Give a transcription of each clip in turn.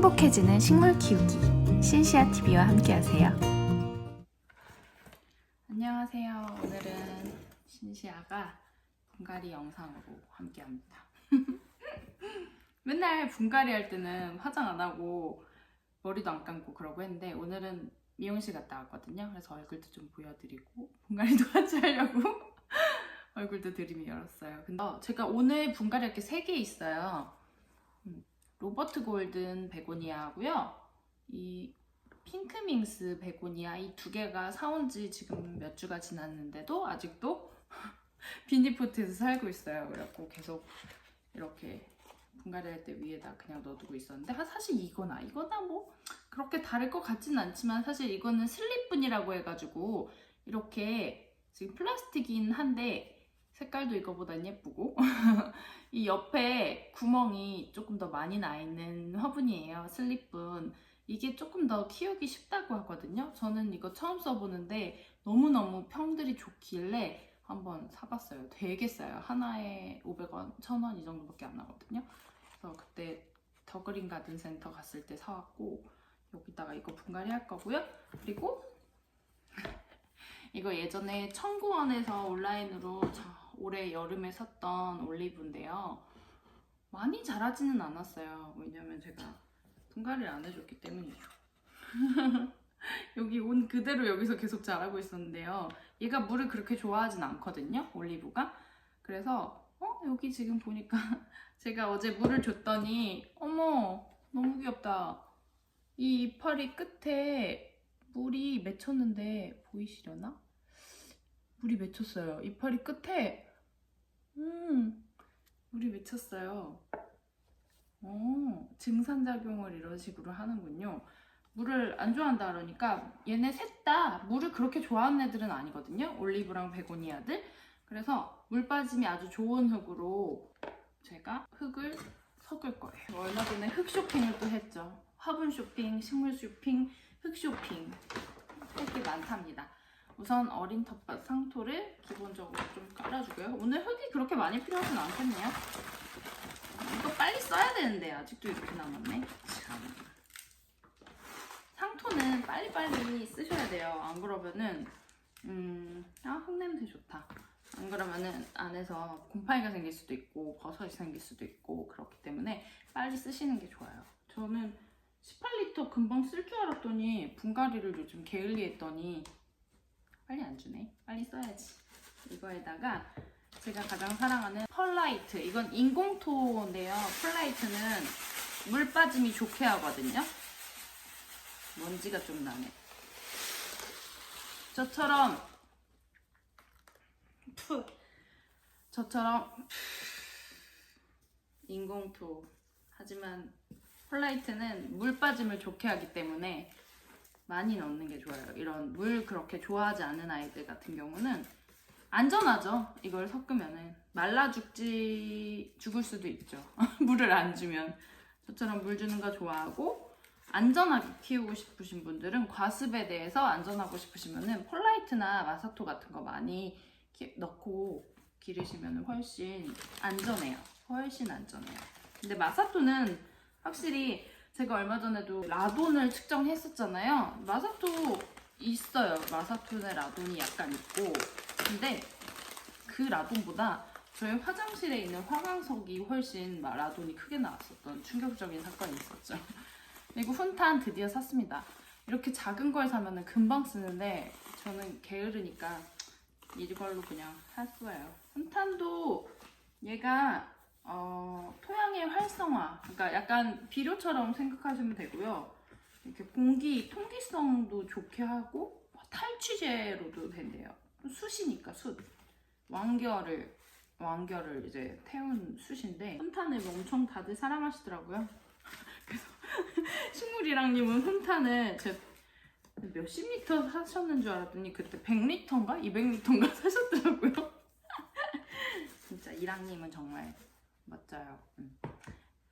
행복해지는 식물 키우기 신시아 TV와 함께하세요. 안녕하세요. 오늘은 신시아가 분갈이 영상으로 함께합니다. 맨날 분갈이 할 때는 화장 안 하고 머리도 안 감고 그러고 했는데 오늘은 미용실 갔다 왔거든요. 그래서 얼굴도 좀 보여드리고 분갈이도 같이 하려고 얼굴도 드림이 열었어요. 근데 제가 오늘 분갈이 할 게 3개 있어요. 음, 로버트 골든 베고니아하고요. 이 핑크밍스 베고니아 이 두 개가 사온 지 지금 몇 주가 지났는데도 아직도 비니포트에서 살고 있어요. 그래갖고 계속 이렇게 분갈이 할 때 위에다 그냥 넣어두고 있었는데 아, 사실 이거나 이거나 뭐 그렇게 다를 것 같지는 않지만 사실 이거는 슬립분이라고 해가지고 이렇게 지금 플라스틱이긴 한데 색깔도 이거보단 예쁘고 이 옆에 구멍이 조금 더 많이 나 있는 화분이에요. 슬립분. 이게 조금 더 키우기 쉽다고 하거든요. 저는 이거 처음 써보는데 너무너무 평들이 좋길래 한번 사봤어요. 되게 싸요. 하나에 500원, 1000원 이 정도밖에 안 나거든요. 그래서 그때 더그린 가든 센터 갔을 때 사왔고 여기다가 이거 분갈이 할 거고요. 그리고 이거 예전에 청구원에서 온라인으로 자, 올해 여름에 샀던 올리브인데요. 많이 자라지는 않았어요. 왜냐면 제가 분갈이를 안 해줬기 때문이죠. 여기 온 그대로 여기서 계속 자라고 있었는데요. 얘가 물을 그렇게 좋아하진 않거든요. 올리브가. 그래서 어 여기 지금 보니까 제가 어제 물을 줬더니 어머 너무 귀엽다. 이 이파리 끝에 물이 맺혔는데 보이시려나? 물이 맺혔어요. 이파리 끝에 음 물이 맺혔어요. 어, 증산작용을 이런 식으로 하는군요. 물을 안 좋아한다 그러니까 얘네 셋 다 물을 그렇게 좋아하는 애들은 아니거든요. 올리브랑 베고니아들. 그래서 물 빠짐이 아주 좋은 흙으로 제가 흙을 섞을 거예요. 얼마 전에 흙 쇼핑을 또 했죠. 화분 쇼핑, 식물 쇼핑, 흙 쇼핑. 할게 많답니다. 우선 어린 텃밭 상토를 기본적으로 좀 깔아주고요. 오늘 흙이 그렇게 많이 필요하진 않겠네요. 이거 빨리 써야 되는데 아직도 이렇게 남았네. 참. 상토는 빨리빨리 쓰셔야 돼요. 안 그러면은 음, 아, 흙냄새 좋다. 안 그러면은 안에서 곰팡이가 생길 수도 있고 버섯이 생길 수도 있고 그렇기 때문에 빨리 쓰시는 게 좋아요. 저는 18리터 금방 쓸 줄 알았더니 분갈이를 요즘 게을리 했더니 빨리 안 주네. 빨리 써야지. 이거에다가 제가 가장 사랑하는 펄라이트. 이건 인공토인데요. 펄라이트는 물 빠짐이 좋게 하거든요. 먼지가 좀 나네. 저처럼 푸 저처럼 인공토 하지만 펄라이트는 물 빠짐을 좋게 하기 때문에 많이 넣는 게 좋아요. 이런 물 그렇게 좋아하지 않는 아이들 같은 경우는 안전하죠. 이걸 섞으면은 말라 죽지 죽을 수도 있죠. 물을 안 주면 저처럼 물 주는 거 좋아하고 안전하게 키우고 싶으신 분들은 과습에 대해서 안전하고 싶으시면은 폴라이트나 마사토 같은 거 많이 키- 넣고 기르시면 훨씬 안전해요. 훨씬 안전해요. 근데 마사토는 확실히 제가 얼마 전에도 라돈을 측정했었잖아요. 마사토 있어요. 마사토의 라돈이 약간 있고. 근데 그 라돈보다 저희 화장실에 있는 화강석이 훨씬 마- 라돈이 크게 나왔었던 충격적인 사건이 있었죠. 그리고 훈탄 드디어 샀습니다. 이렇게 작은 걸 사면은 금방 쓰는데 저는 게으르니까 이걸로 그냥 샀어요. 훈탄도 얘가 어, 토양의 활성화, 그러니까 약간 비료처럼 생각하시면 되고요. 이렇게 공기 통기성도 좋게 하고 탈취제로도 된대요. 숯이니까 숯. 왕겨를 왕겨를 이제 태운 숯인데 훈탄을 엄청 다들 사랑하시더라고요. 그래서 식물이랑님은 훈탄을 제 몇십 리터 사셨는 줄 알았더니 그때 100리터인가 200리터인가 사셨더라고요. 진짜 이랑님은 정말 멋져요. 음.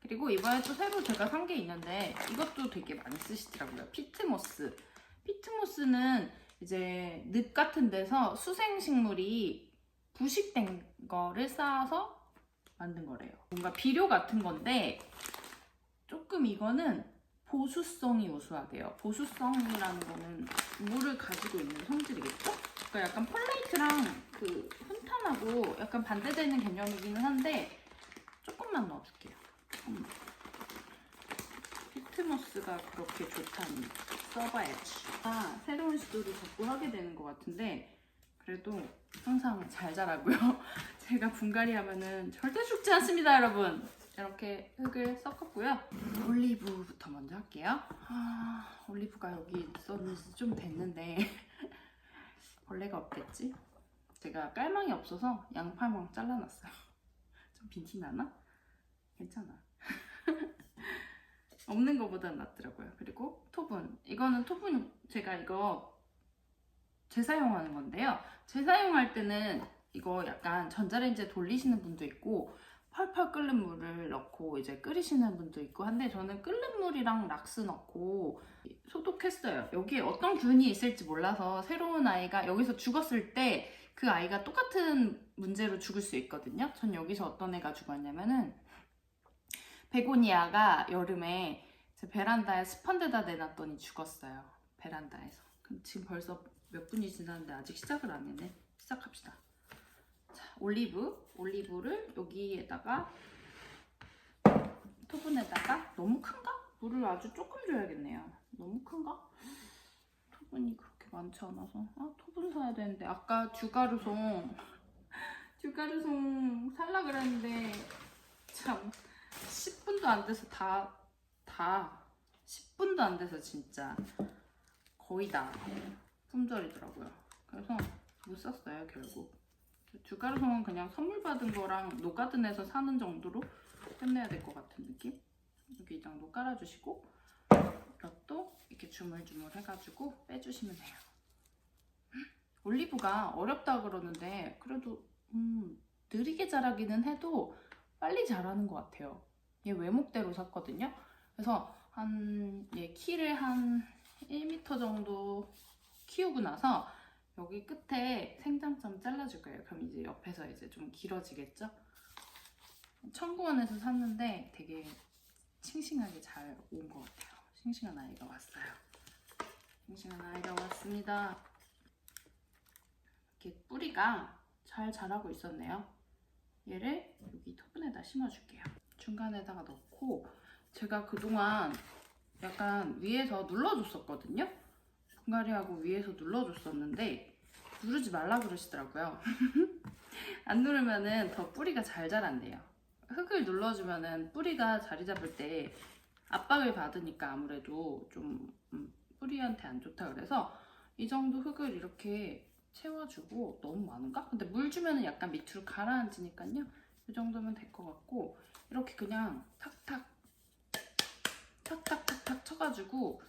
그리고 이번에 또 새로 제가 산 게 있는데 이것도 되게 많이 쓰시더라고요. 피트모스. 피트모스는 이제 늪 같은 데서 수생식물이 부식된 거를 쌓아서 만든 거래요. 뭔가 비료 같은 건데 조금 이거는 보수성이 우수하대요. 보수성이라는 거는 물을 가지고 있는 성질이겠죠? 그러니까 약간 펄라이트랑 그 훈탄하고 약간 반대되는 개념이기는 한데 조금만 넣어줄게요. 조금만. 피트모스가 그렇게 좋다니 써봐야지. 아, 새로운 시도를 자꾸 하게 되는 것 같은데 그래도 항상 잘 자라고요. 제가 분갈이 하면은 절대 죽지 않습니다, 여러분. 이렇게 흙을 섞었고요. 올리브부터 먼저 할게요. 아, 올리브가 여기 있었는지 좀 됐는데 벌레가 없겠지? 제가 깔망이 없어서 양파망 잘라놨어요. 좀 빈티 나나? 괜찮아. 없는 것보단 낫더라고요. 그리고 토분. 이거는 토분 제가 이거 재사용하는 건데요. 재사용할 때는 이거 약간 전자레인지에 돌리시는 분도 있고 펄펄 끓는 물을 넣고 이제 끓이시는 분도 있고 한데 저는 끓는 물이랑 락스 넣고 소독했어요. 여기에 어떤 균이 있을지 몰라서 새로운 아이가 여기서 죽었을 때 그 아이가 똑같은 문제로 죽을 수 있거든요. 전 여기서 어떤 애가 죽었냐면은 베고니아가 여름에 제 베란다에 데다 내놨더니 죽었어요. 베란다에서. 지금 벌써 몇 분이 지났는데 아직 시작을 안 했네. 시작합시다. 자, 올리브. 올리브를 여기에다가 토분에다가 너무 큰가? 물을 아주 조금 줘야겠네요. 너무 큰가? 토분이 그렇 게 많지 않아서 아 토분 사야 되는데 아까 듀가르송 듀가르송 살라 그랬는데 참 10분도 안 돼서 다다 10분도 안 돼서 진짜 거의 다 품절이더라고요. 그래서 못 샀어요 결국. 듀가르송은 그냥 선물 받은 거랑 노가든에서 사는 정도로 끝내야 될 것 같은 느낌? 여기 이 정도 깔아주시고 이렇게 주물주물 해가지고 빼주시면 돼요. 올리브가 어렵다 그러는데 그래도 음, 느리게 자라기는 해도 빨리 자라는 것 같아요. 얘 외목대로 샀거든요. 그래서 한, 얘 키를 한 1m 정도 키우고 나서 여기 끝에 생장점 잘라줄 거예요. 그럼 이제 옆에서 이제 좀 길어지겠죠? 청구원에서 샀는데 되게 싱싱하게 잘 온 것 같아요. 싱싱한 아이가 왔어요. 싱싱한 아이가 왔습니다. 이렇게 뿌리가 잘 자라고 있었네요. 얘를 여기 토분에다 심어줄게요. 중간에다가 넣고 제가 그동안 약간 위에서 눌러줬었거든요. 분갈이하고 위에서 눌러줬었는데 누르지 말라 그러시더라고요. 안 누르면은 더 뿌리가 잘 자란대요. 흙을 눌러주면은 뿌리가 자리 잡을 때 압박을 받으니까 아무래도 좀 음, 뿌리한테 안 좋다 그래서 이 정도 흙을 이렇게 채워주고 너무 많은가? 근데 물 주면은 약간 밑으로 가라앉으니까요. 이 정도면 될 것 같고 이렇게 그냥 탁탁 탁탁탁탁 쳐가지고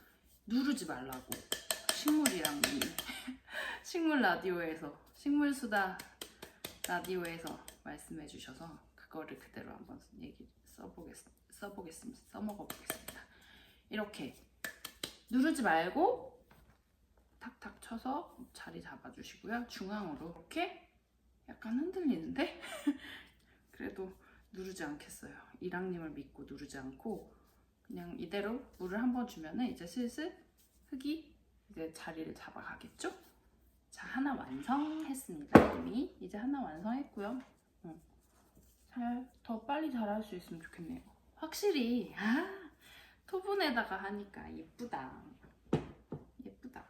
누르지 말라고 식물이랑 이 식물 라디오에서 식물 수다 라디오에서 말씀해 주셔서 그거를 그대로 한번 얘기 써보겠, 써보겠습니다. 써먹어 보겠습니다. 이렇게 누르지 말고 탁탁 쳐서 자리 잡아주시고요. 중앙으로 이렇게 약간 흔들리는데 그래도 누르지 않겠어요. 이랑님을 믿고 누르지 않고 그냥 이대로 물을 한번 주면은 이제 슬슬 흙이 이제 자리를 잡아가겠죠? 자 하나 완성했습니다. 이미 이제 하나 완성했고요. 응. 잘더 빨리 자랄 수 있으면 좋겠네요. 확실히 아 토분에다가 하니까 예쁘다. 예쁘다.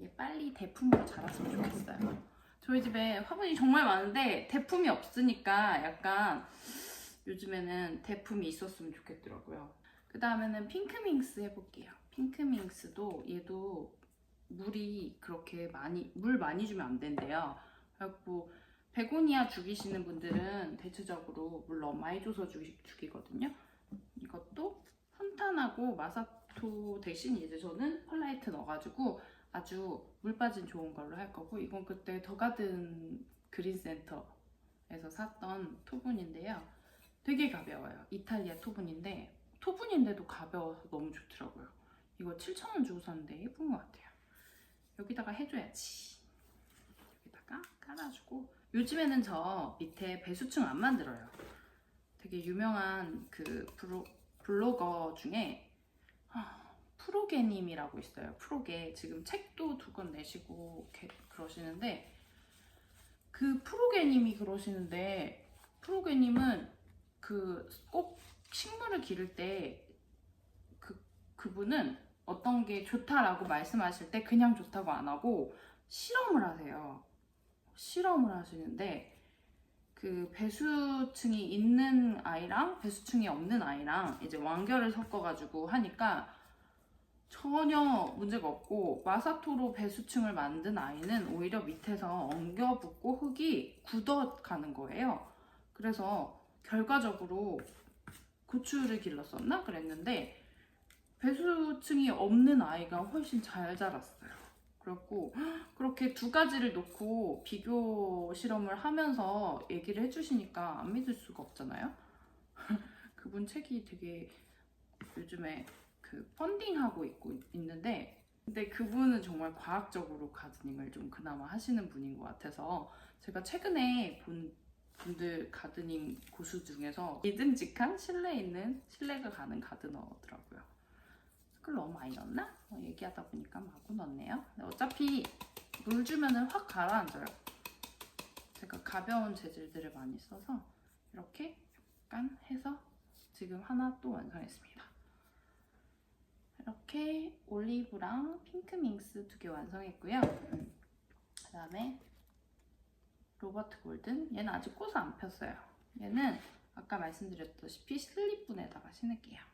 얘 빨리 대품으로 자랐으면 좋겠어요. 저희 집에 화분이 정말 많은데 대품이 없으니까 약간 요즘에는 대품이 있었으면 좋겠더라고요. 그 다음에는 핑크밍스 해볼게요. 핑크밍스도 얘도 물이 그렇게 많이 물 많이 주면 안 된대요. 그래갖고 베고니아 죽이시는 분들은 대체적으로 물 너무 많이 줘서 죽이, 죽이거든요. 이것도 산탄하고 마사토 대신 이제 저는 펄라이트 넣어가지고 아주 물 빠진 좋은 걸로 할 거고 이건 그때 더가든 그린센터에서 샀던 토분인데요. 되게 가벼워요. 이탈리아 토분인데 토분인데도 가벼워서 너무 좋더라고요. 이거 7,000원 주고 샀는데 예쁜 것 같아요. 여기다가 해줘야지. 여기다가 깔아주고 요즘에는 저 밑에 배수층 안 만들어요. 되게 유명한 그 브로, 블로거 중에 프로게님이라고 있어요. 프로게 지금 책도 두 권 내시고 그러시는데 그 프로게님이 그러시는데 프로게님은 그 꼭 식물을 기를 때 그 그분은 어떤 게 좋다라고 말씀하실 때 그냥 좋다고 안 하고 실험을 하세요. 실험을 하시는데 그 배수층이 있는 아이랑 배수층이 없는 아이랑 이제 완결을 섞어가지고 하니까 전혀 문제가 없고 마사토로 배수층을 만든 아이는 오히려 밑에서 엉겨붙고 흙이 굳어가는 거예요. 그래서 결과적으로 고추를 길렀었나 그랬는데 배수층이 없는 아이가 훨씬 잘 자랐어요. 그렇고 그렇게 두 가지를 놓고 비교 실험을 하면서 얘기를 해주시니까 안 믿을 수가 없잖아요. 그분 책이 되게 요즘에 그 펀딩하고 있고 있는데 근데 그분은 정말 과학적으로 가드닝을 좀 그나마 하시는 분인 것 같아서 제가 최근에 본 분들 가드닝 고수 중에서 믿음직한 신뢰 있는 신뢰가 가는 가드너더라고요. 그걸 너무 많이 넣었나? 어, 얘기하다 보니까 마구 넣었네요. 근데 어차피 물 주면은 확 가라앉아요. 제가 가벼운 재질들을 많이 써서 이렇게 약간 해서 지금 하나 또 완성했습니다. 이렇게 올리브랑 핑크 밍스 두 개 완성했고요. 그 다음에 로버트 골든 얘는 아직 꽃을 안 폈어요. 얘는 아까 말씀드렸다시피 슬립분에다가 신을게요.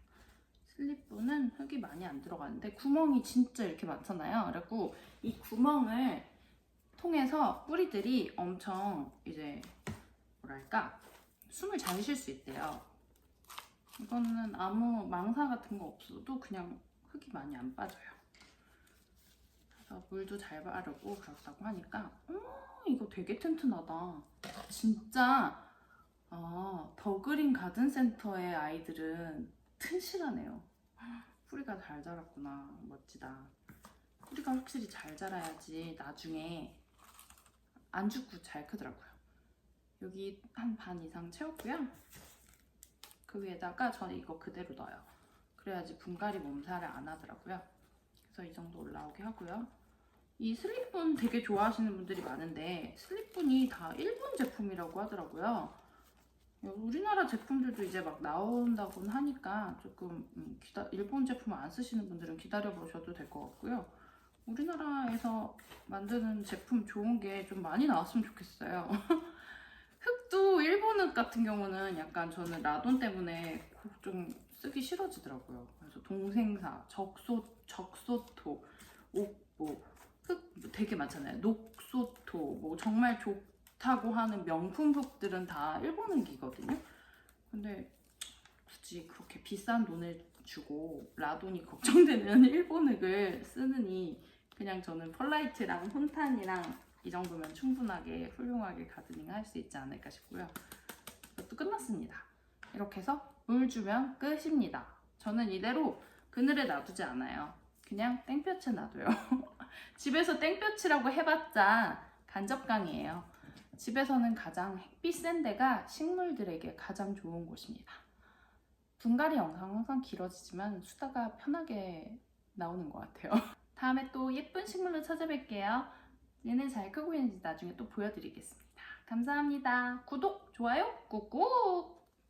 슬립분은 흙이 많이 안 들어가는데 구멍이 진짜 이렇게 많잖아요. 그래갖고 이 구멍을 통해서 뿌리들이 엄청 이제 뭐랄까 숨을 잘 쉴 수 있대요. 이거는 아무 망사 같은 거 없어도 그냥 흙이 많이 안 빠져요. 그래서 물도 잘 바르고 그렇다고 하니까 어 이거 되게 튼튼하다. 진짜 아, 더그린 가든 센터의 아이들은 튼실하네요. 뿌리가 잘 자랐구나. 멋지다. 뿌리가 확실히 잘 자라야지 나중에 안 죽고 잘 크더라고요. 여기 한 반 이상 채웠고요. 그 위에다가 저는 이거 그대로 넣어요. 그래야지 분갈이 몸살을 안 하더라고요. 그래서 이 정도 올라오게 하고요. 이 슬립분 되게 좋아하시는 분들이 많은데 슬립분이 다 일본 제품이라고 하더라고요. 우리나라 제품들도 이제 막 나온다고는 하니까 조금 음, 기다, 일본 제품 안 쓰시는 분들은 기다려 보셔도 될 것 같고요. 우리나라에서 만드는 제품 좋은 게 좀 많이 나왔으면 좋겠어요. 흙도 일본 흙 같은 경우는 약간 저는 라돈 때문에 좀 쓰기 싫어지더라고요. 그래서 동생사, 적소, 적소토, 옥보, 흙 되게 많잖아요. 녹소토, 뭐 정말 좋다고 하는 명품 흙들은 다 일본 흙이거든요. 근데 굳이 그렇게 비싼 돈을 주고 라돈이 걱정되는 일본 흙을 쓰느니 그냥 저는 펄라이트랑 혼탄이랑 이 정도면 충분하게 훌륭하게 가드닝 할 수 있지 않을까 싶고요. 이것도 끝났습니다. 이렇게 해서 물 주면 끝입니다. 저는 이대로 그늘에 놔두지 않아요. 그냥 땡볕에 놔둬요. 집에서 땡볕이라고 해봤자 간접강이에요. 집에서는 가장 햇빛 센 데가 식물들에게 가장 좋은 곳입니다. 분갈이 영상 항상 길어지지만 수다가 편하게 나오는 것 같아요. 다음에 또 예쁜 식물로 찾아뵐게요. 얘는 잘 크고 있는지 나중에 또 보여드리겠습니다. 감사합니다. 구독, 좋아요, 꾹꾹!